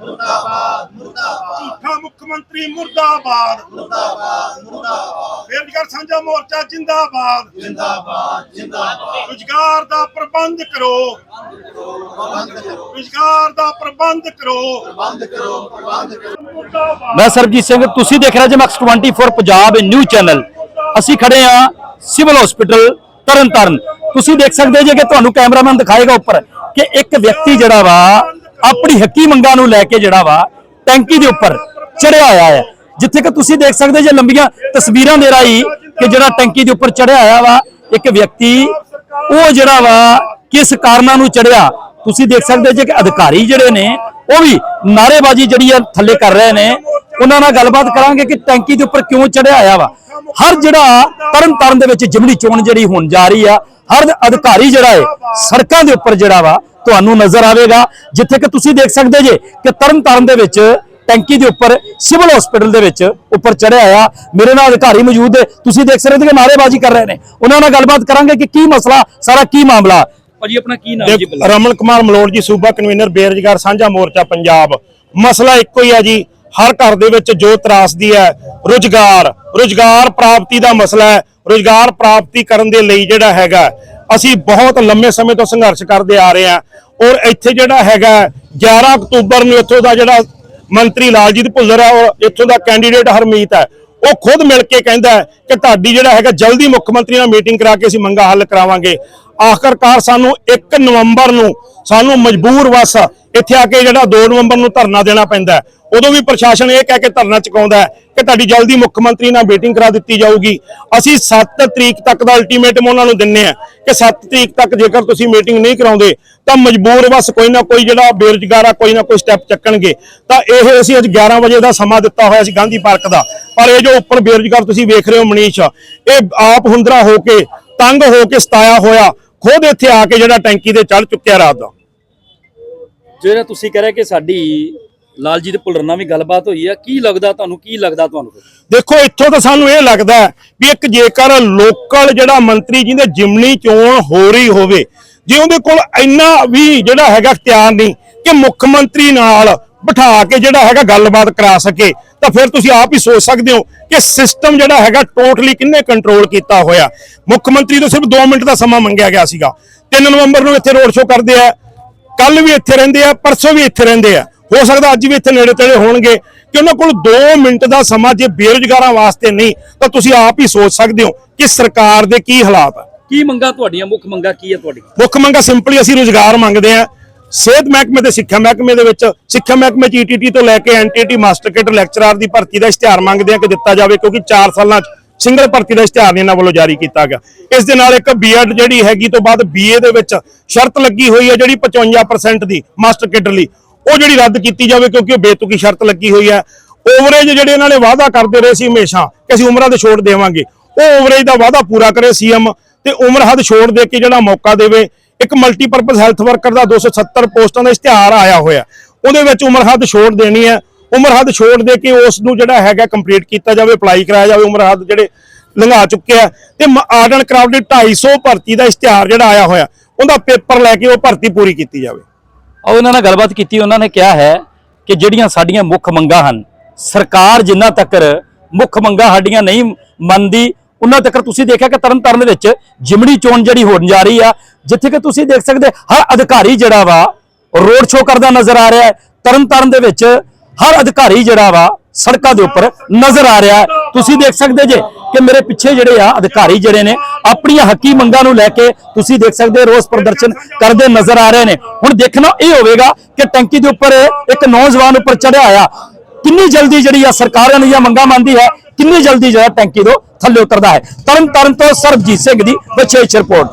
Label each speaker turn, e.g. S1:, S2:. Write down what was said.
S1: ਮੁਰਦਾਬਾਦ ਮੁਰਦਾਬਾਦ। ਝੂਠਾ ਮੁੱਖ ਮੰਤਰੀ ਮੁਰਦਾਬਾਦ। ਮੁਰਦਾਬਾਦ ਮੁਰਦਾਬਾਦ। ਬੇਰੁਜ਼ਗਾਰ ਸਾਂਝਾ ਮੋਰਚਾ ਜਿੰਦਾਬਾਦ। ਜਿੰਦਾਬਾਦ ਜਿੰਦਾਬਾਦ। ਰੁਜ਼ਗਾਰ ਦਾ ਪ੍ਰਬੰਧ ਕਰੋ। ਰੁਜ਼ਗਾਰ ਦਾ ਪ੍ਰਬੰਧ ਕਰੋ। ਪ੍ਰਬੰਧ ਕਰੋ ਪ੍ਰਬੰਧ ਕਰੋ।
S2: ਮੈਂ ਸਰਬਜੀਤ ਸਿੰਘ ਤੁਸੀਂ ਦੇਖ ਰਹੇ ਜੇ ਮੈਕਸ 24 ਪੰਜਾਬ ਨਿਊਜ਼ ਚੈਨਲ। ਅਸੀਂ ਖੜੇ ਆ ਸਿਵਲ ਹਸਪੀਟਲ ਤਰਨਤਾਰਨ। ਤੁਸੀਂ ਦੇਖ ਸਕਦੇ ਜੇ ਕਿ ਤੁਹਾਨੂੰ ਕੈਮਰਾਮੈਨ ਦਿਖਾਏਗਾ ਉੱਪਰ ਕਿ ਇੱਕ ਵਿਅਕਤੀ ਜਿਹੜਾ ਵਾ ਆਪਣੀ ਹੱਕੀ ਮੰਗਾਂ ਨੂੰ ਲੈ ਕੇ ਜਿਹੜਾ ਵਾ ਟੈਂਕੀ ਦੇ ਉੱਪਰ ਚੜਿਆ ਹੋਇਆ ਹੈ। ਜਿੱਥੇ ਕਿ ਤੁਸੀਂ ਦੇਖ ਸਕਦੇ ਜੇ ਲੰਬੀਆਂ ਤਸਵੀਰਾਂ ਦੇ ਰਾਹੀਂ ਕਿ ਜਿਹੜਾ ਟੈਂਕੀ ਦੇ ਉੱਪਰ ਚੜਿਆ ਹੋਇਆ ਵਾ, ਇੱਕ ਵਿਅਕਤੀ, ਉਹ ਜਿਹੜਾ ਵਾ ਕਿਸ ਕਾਰਨਾਂ ਨੂੰ ਚੜਿਆ, ਤੁਸੀਂ ਦੇਖ ਸਕਦੇ ਜੇ ਕਿ ਅਧਿਕਾਰੀ ਜਿਹੜੇ ਨੇ, ਉਹ ਵੀ ਨਾਰੇਬਾਜ਼ੀ ਜਿਹੜੀ ਆ ਥੱਲੇ ਕਰ ਰਹੇ ਨੇ। ਉਹਨਾਂ ਨਾਲ ਗੱਲਬਾਤ ਕਰਾਂਗੇ ਕਿ ਟੈਂਕੀ ਦੇ ਉੱਪਰ ਕਿਉਂ ਚੜਿਆ ਆਇਆ ਵਾ। ਹਰ ਜਿਹੜਾ ਤਰਨ ਤਾਰਨ ਦੇ ਵਿੱਚ ਜਿਮਨੀ ਚੋਣ ਜਿਹੜੀ ਹੋਣ ਜਾ ਰਹੀ ਆ, ਹਰ ਅਧਿਕਾਰੀ ਜਿਹੜਾ ਹੈ, ਸੜਕਾਂ ਦੇ ਉੱਪਰ ਜਿਹੜਾ ਵਾ ਤੁਹਾਨੂੰ ਨਜ਼ਰ ਆਵੇਗਾ ਜਿੱਥੇ ਕਿ ਤੁਸੀਂ ਦੇਖ ਸਕਦੇ ਜੇ ਕਿ ਤਰਨ ਤਾਰਨ ਦੇ ਵਿੱਚ ਟੈਂਕੀ ਦੇ ਉੱਪਰ ਸਿਵਲ ਹਸਪੀਟਲ ਦੇ ਵਿੱਚ ਉੱਪਰ ਚੜਿਆ ਆ। ਮੇਰੇ ਨਾਲ ਅਧਿਕਾਰੀ ਮੌਜੂਦ ਹੈ ਤੁਸੀਂ ਦੇਖ ਸਕਦੇ ਹੋ ਕਿ ਨਾਰੇਬਾਜ਼ੀ ਕਰ ਰਹੇ ਨੇ। ਉਹਨਾਂ ਨਾਲ ਗੱਲਬਾਤ ਕਰਾਂਗੇ ਕਿ ਕੀ ਮਸਲਾ ਸਾਰਾ ਕੀ ਮਾਮਲਾ। ਭਾਜੀ ਆਪਣਾ ਕੀ ਨਾਮ ਜੀ
S1: ਰਮਨ ਕੁਮਾਰ ਮਲੋੜ ਜੀ ਸੂਬਾ ਕਨਵੀਨਰ ਬੇਰੁਜ਼ਗਾਰ ਸਾਂਝਾ ਮੋਰਚਾ ਪੰਜਾਬ। ਮਸਲਾ ਇੱਕੋ ਹੀ ਹੈ ਜੀ ਹਰ ਘਰ ਦੇ ਵਿੱਚ ਜੋ ਤਰਾਸਦੀ ਹੈ ਰੁਜ਼ਗਾਰ। ਰੁਜ਼ਗਾਰ ਪ੍ਰਾਪਤੀ ਦਾ ਮਸਲਾ ਹੈ। ਰੁਜ਼ਗਾਰ ਪ੍ਰਾਪਤੀ ਕਰਨ ਦੇ ਲਈ ਜਿਹੜਾ ਹੈਗਾ ਅਸੀਂ ਬਹੁਤ ਲੰਮੇ ਸਮੇਂ ਤੋਂ ਸੰਘਰਸ਼ ਕਰਦੇ ਆ ਰਹੇ ਹਾਂ ਔਰ ਇੱਥੇ ਜਿਹੜਾ ਹੈਗਾ 11 ਅਕਤੂਬਰ ਨੂੰ ਇੱਥੋਂ ਦਾ ਜਿਹੜਾ ਮੰਤਰੀ ਲਾਲਜੀਤ ਭੁੱਲਰ ਹੈ ਔਰ ਇੱਥੋਂ ਦਾ ਕੈਂਡੀਡੇਟ ਹਰਮੀਤ ਹੈ ਉਹ ਖੁਦ ਮਿਲ ਕੇ ਕਹਿੰਦਾ ਕਿ ਤੁਹਾਡੀ ਜਿਹੜਾ ਹੈਗਾ ਜਲਦੀ ਮੁੱਖ ਮੰਤਰੀ ਨਾਲ ਮੀਟਿੰਗ ਕਰਾ ਕੇ ਅਸੀਂ ਮੰਗਾ ਹੱਲ ਕਰਾਵਾਂਗੇ। ਆਖਰਕਾਰ ਸਾਨੂੰ 1 ਨਵੰਬਰ ਨੂੰ ਸਾਨੂੰ ਮਜਬੂਰ ਵਸ ਇੱਥੇ ਆ ਕੇ ਜਿਹੜਾ 2 ਨਵੰਬਰ ਨੂੰ ਧਰਨਾ ਦੇਣਾ ਪੈਂਦਾ ਉਦੋਂ ਵੀ ਪ੍ਰਸ਼ਾਸਨ ਇਹ ਕਹਿ ਕੇ ਧਰਨਾ ਚੁਕਾਉਂਦਾ ਹੈ ਕਿ ਤੁਹਾਡੀ ਜਲਦੀ ਮੁੱਖ ਮੰਤਰੀ ਨਾਲ ਮੀਟਿੰਗ ਕਰਾ ਦਿੱਤੀ ਜਾਊਗੀ। ਅਸੀਂ 7 ਤਰੀਕ ਤੱਕ ਦਾ ਅਲਟੀਮੇਟਮ ਉਹਨਾਂ ਨੂੰ ਦਿੰਨੇ ਆ ਕਿ 7 ਤਰੀਕ ਤੱਕ ਜੇਕਰ ਤੁਸੀਂ ਮੀਟਿੰਗ ਨਹੀਂ ਕਰਾਉਂਦੇ, ਤਾਂ ਮਜਬੂਰ ਬਸ ਕੋਈ ਨਾ ਕੋਈ ਜਿਹੜਾ ਬੇਰੁਜ਼ਗਾਰ ਆ, ਕੋਈ ਨਾ ਕੋਈ ਸਟੈਪ ਚੱਕਣਗੇ। ਤਾਂ ਇਹ ਅਸੀਂ ਅੱਜ 11 ਵਜੇ ਦਾ ਸਮਾਂ ਦਿੱਤਾ ਹੋਇਆ ਸੀ ਗਾਂਧੀ ਪਾਰਕ ਦਾ। ਪਰ ਇਹ ਜੋ ਉੱਪਰ ਬੇਰੁਜ਼ਗਾਰ ਤੁਸੀਂ ਵੇਖ ਰਹੇ ਹੋ ਮਨੀਸ਼, ਇਹ ਆਪ ਹੁੰਦਰਾ ਹੋ ਕੇ ਤੰਗ ਹੋ ਕੇ ਸਤਾਇਆ ਹੋਇਆ, ਖੁਦ ਇੱਥੇ ਆ ਕੇ ਜਿਹੜਾ ਟੈਂਕੀ ਤੇ ਚੜ ਚੁੱਕਿਆ ਰਾਤ ਦਾ।
S2: ਜਿਹੜਾ ਤੁਸੀਂ ਕਹਿ ਰਹੇ ਕਿ ਸਾਡੀ ਲਾਲਜੀਤ ਭੁੱਲਰ ਨਾਲ ਵੀ ਗੱਲਬਾਤ ਹੋਈ ਆ, ਕੀ ਲੱਗਦਾ ਤੁਹਾਨੂੰ, ਕੀ ਲੱਗਦਾ ਤੁਹਾਨੂੰ
S1: ਦੇਖੋ, ਇੱਥੋਂ ਤਾਂ ਸਾਨੂੰ ਇਹ ਲੱਗਦਾ ਵੀ ਇੱਕ ਜੇਕਰ ਲੋਕਲ ਜਿਹੜਾ ਮੰਤਰੀ ਜਿਹਦੇ ਜਿਮਨੀ ਚੋਣ ਹੋ ਰਹੀ ਹੋਵੇ, ਜੇ ਉਹਦੇ ਕੋਲ ਇੰਨਾ ਵੀ ਜਿਹੜਾ ਹੈਗਾ ਇਖਤਿਆਰ ਨਹੀਂ ਕਿ ਮੁੱਖ ਮੰਤਰੀ ਨਾਲ ਬਿਠਾ ਕੇ ਜਿਹੜਾ ਹੈਗਾ ਗੱਲਬਾਤ ਕਰਾ ਸਕੇ, ਤਾਂ ਫਿਰ ਤੁਸੀਂ ਆਪ ਹੀ ਸੋਚ ਸਕਦੇ ਹੋ ਕਿ ਸਿਸਟਮ ਜਿਹੜਾ ਹੈਗਾ ਟੋਟਲੀ ਕਿੰਨੇ ਕੰਟਰੋਲ ਕੀਤਾ ਹੋਇਆ। ਮੁੱਖ ਮੰਤਰੀ ਤੋਂ ਸਿਰਫ 2 ਮਿੰਟ ਦਾ ਸਮਾਂ ਮੰਗਿਆ ਗਿਆ ਸੀਗਾ। 3 ਨਵੰਬਰ ਨੂੰ ਇੱਥੇ ਰੋਡ ਸ਼ੋਅ ਕਰਦੇ ਆ ਕੱਲ ਵੀ ਇੱਥੇ ਰਹਿੰਦੇ ਆ ਪਰਸੋਂ ਵੀ ਇੱਥੇ ਰਹਿੰਦੇ ਆ। ਹੋ ਸਕਦਾ ਅੱਜ ਵੀ ਇੱਥੇ ਨੇੜੇ ਤੇੜੇ ਹੋਣਗੇ ਕਿ ਉਹਨਾਂ ਕੋਲ 2 ਮਿੰਟ ਦਾ ਸਮਾਂ ਜੇ ਬੇਰੁਜ਼ਗਾਰਾਂ ਵਾਸਤੇ ਨਹੀਂ ਤਾਂ ਤੁਸੀਂ ਆਪ ਹੀ ਸੋਚ ਸਕਦੇ ਹੋ ਕਿ ਸਰਕਾਰ ਦੇ ਕੀ ਹਾਲਾਤ ਆ।
S2: ਕੀ ਮੰਗਾ ਤੁਹਾਡੀਆਂ? ਮੁੱਖ ਮੰਗਾ ਕੀ ਹੈ ਤੁਹਾਡੀ
S1: ਮੁੱਖ ਮੰਗਾ ਸਿੰਪਲੀ ਅਸੀਂ ਰੁਜ਼ਗਾਰ ਮੰਗਦੇ ਆ। ਸਿਹਤ ਮਹਿਕਮੇ ਤੇ ਸਿੱਖਿਆ ਮਹਿਕਮੇ ਦੇ ਵਿੱਚ ਸਿੱਖਿਆ ਮਹਿਕਮੇ ਚ ਈਟੀਟੀ ਤੋਂ ਲੈ ਕੇ ਐਨਟੀਟੀ ਮਾਸਟਰ ਕਿਟ ਲੈਕਚਰਰ ਦੀ ਭਰਤੀ ਦਾ ਇਸ਼ਤਿਹਾਰ ਮੰਗਦੇ ਆ ਕਿ ਦਿੱਤਾ ਜਾਵੇ ਕਿਉਂਕਿ 4 ਸਾਲਾਂ ਚ ਸਿੰਗਲ ਭਰਤੀ ਦਾ ਇਸ਼ਤਿਹਾਰ ਇਹਨਾਂ ਵੱਲੋਂ ਜਾਰੀ ਕੀਤਾ ਗਿਆ। ਇਸ ਦੇ ਨਾਲ ਇੱਕ ਬੀਐਡ ਜਿਹੜੀ ਹੈਗੀ ਤੋਂ ਬਾਅਦ ਬੀਏ ਦੇ ਵਿੱਚ ਸ਼ਰਤ ਲੱਗੀ ਹੋਈ ਹੈ ਜਿਹੜੀ 55% ਦੀ ਮਾਸਟਰ ਕਿਟ ਲਈ। ਉਹ ਜਿਹੜੀ ਰੱਦ ਕੀਤੀ ਜਾਵੇ ਕਿਉਂਕਿ ਉਹ ਬੇਤੁਕੀ ਸ਼ਰਤ ਲੱਗੀ ਹੋਈ ਹੈ। ਓਵਰੇਜ ਜਿਹੜੇ ਇਹਨਾਂ ਨੇ ਵਾਅਦਾ ਕਰਦੇ ਰਹੇ ਸੀ ਹਮੇਸ਼ਾ ਕਿ ਅਸੀਂ ਉਮਰਾਂ ਦੇ ਛੋੜ ਦੇਵਾਂਗੇ। ਉਹ ਓਵਰੇਜ ਦਾ ਵਾਅਦਾ ਪੂਰਾ ਕਰੇ ਸੀਐਮ ਤੇ ਉਮਰ ਹੱਦ ਛੋੜ ਦੇ ਕੇ ਜਿਹੜਾ ਮੌਕਾ ਦੇਵੇ, ਇੱਕ ਮਲਟੀਪਰਪਸ ਹੈਲਥ ਵਰਕਰ ਦਾ 270 ਪੋਸਟਾਂ ਦਾ ਇਸ਼ਤਿਹਾਰ ਆਇਆ ਹੋਇਆ। ਉਹਦੇ ਵਿੱਚ ਉਮਰ ਹੱਦ ਛੋੜ ਦੇਣੀ ਹੈ। ਉਮਰ ਹੱਦ ਛੋੜ ਦੇ ਕੇ ਉਸ ਨੂੰ ਜਿਹੜਾ ਹੈਗਾ ਕੰਪਲੀਟ ਕੀਤਾ ਜਾਵੇ ਅਪਲਾਈ ਕਰਾਇਆ ਜਾਵੇ, ਉਮਰ ਹੱਦ ਜਿਹੜੇ ਲੰਘਾ ਚੁੱਕਿਆ ਤੇ ਆਰਟ ਐਂਡ ਕਰਾਫਟ ਦੀ 250 ਭਰਤੀ ਦਾ ਇਸ਼ਤਿਹਾਰ ਜਿਹੜਾ ਆਇਆ ਹੋਇਆ, ਉਹਦਾ ਪੇਪਰ ਲੈ ਕੇ ਉਹ ਭਰਤੀ ਪੂਰੀ ਕੀਤੀ ਜਾਵੇ।
S2: ਔਰ ਉਹਨਾਂ ਨਾਲ ਗੱਲਬਾਤ ਕੀਤੀ, ਉਹਨਾਂ ਨੇ ਕਿਹਾ ਹੈ ਕਿ ਜਿਹੜੀਆਂ ਸਾਡੀਆਂ ਮੁੱਖ ਮੰਗਾਂ ਹਨ, ਸਰਕਾਰ ਜਿੰਨਾ ਤੱਕ ਮੁੱਖ ਮੰਗਾਂ ਸਾਡੀਆਂ ਨਹੀਂ ਮੰਨਦੀ, ਉਹਨਾਂ ਤੱਕ ਤੁਸੀਂ ਦੇਖਿਆ ਕਿ ਤਰਨਤਾਰਨ ਦੇ ਵਿੱਚ ਜਿਮਣੀ ਚੋਣ ਜਿਹੜੀ ਹੋਣ ਜਾ ਰਹੀ ਆ, ਜਿੱਥੇ ਕਿ ਤੁਸੀਂ ਦੇਖ ਸਕਦੇ, ਹਰ ਅਧਿਕਾਰੀ ਜਿਹੜਾ ਵਾ ਰੋਡ ਸ਼ੋਅ ਕਰਦਾ ਨਜ਼ਰ ਆ ਰਿਹਾ ਹੈ। ਤਰਨਤਾਰਨ ਦੇ ਵਿੱਚ ਹਰ ਅਧਿਕਾਰੀ ਜਿਹੜਾ ਵਾ ਸੜਕਾਂ ਦੇ ਉੱਪਰ ਨਜ਼ਰ ਆ ਰਿਹਾ ਹੈ। ਤੁਸੀਂ ਦੇਖ ਸਕਦੇ ਜੇ ਕਿ ਮੇਰੇ ਪਿੱਛੇ ਜਿਹੜੇ ਆ ਅਧਿਕਾਰੀ ਜਿਹੜੇ ਨੇ, ਆਪਣੀਆਂ ਹੱਕੀ ਮੰਗਾਂ ਨੂੰ ਲੈ ਕੇ ਤੁਸੀਂ ਦੇਖ ਸਕਦੇ ਰੋਸ ਪ੍ਰਦਰਸ਼ਨ ਕਰਦੇ ਨਜ਼ਰ ਆ ਰਹੇ ਨੇ। ਹੁਣ ਦੇਖਣਾ ਇਹ ਹੋਵੇਗਾ ਕਿ ਟੈਂਕੀ ਦੇ ਉੱਪਰ ਇੱਕ ਨੌਜਵਾਨ ਉੱਪਰ ਚੜਿਆ ਆਇਆ ਕਿੰਨੀ ਜਲਦੀ ਜਿਹੜੀ ਆ ਸਰਕਾਰਾਂ ਨੂੰ ਦੀਆਂ ਮੰਗਾਂ ਮੰਨਦੀ ਹੈ, ਕਿੰਨੀ ਜਲਦੀ ਜਿਹੜਾ ਟੈਂਕੀ ਤੋਂ ਥੱਲੇ ਉਤਰਦਾ ਹੈ। ਤਰਨ ਤਰਨ ਤੋਂ ਸਰਬਜੀਤ ਸਿੰਘ ਦੀ ਵਿਸ਼ੇਸ਼ ਰਿਪੋਰਟ।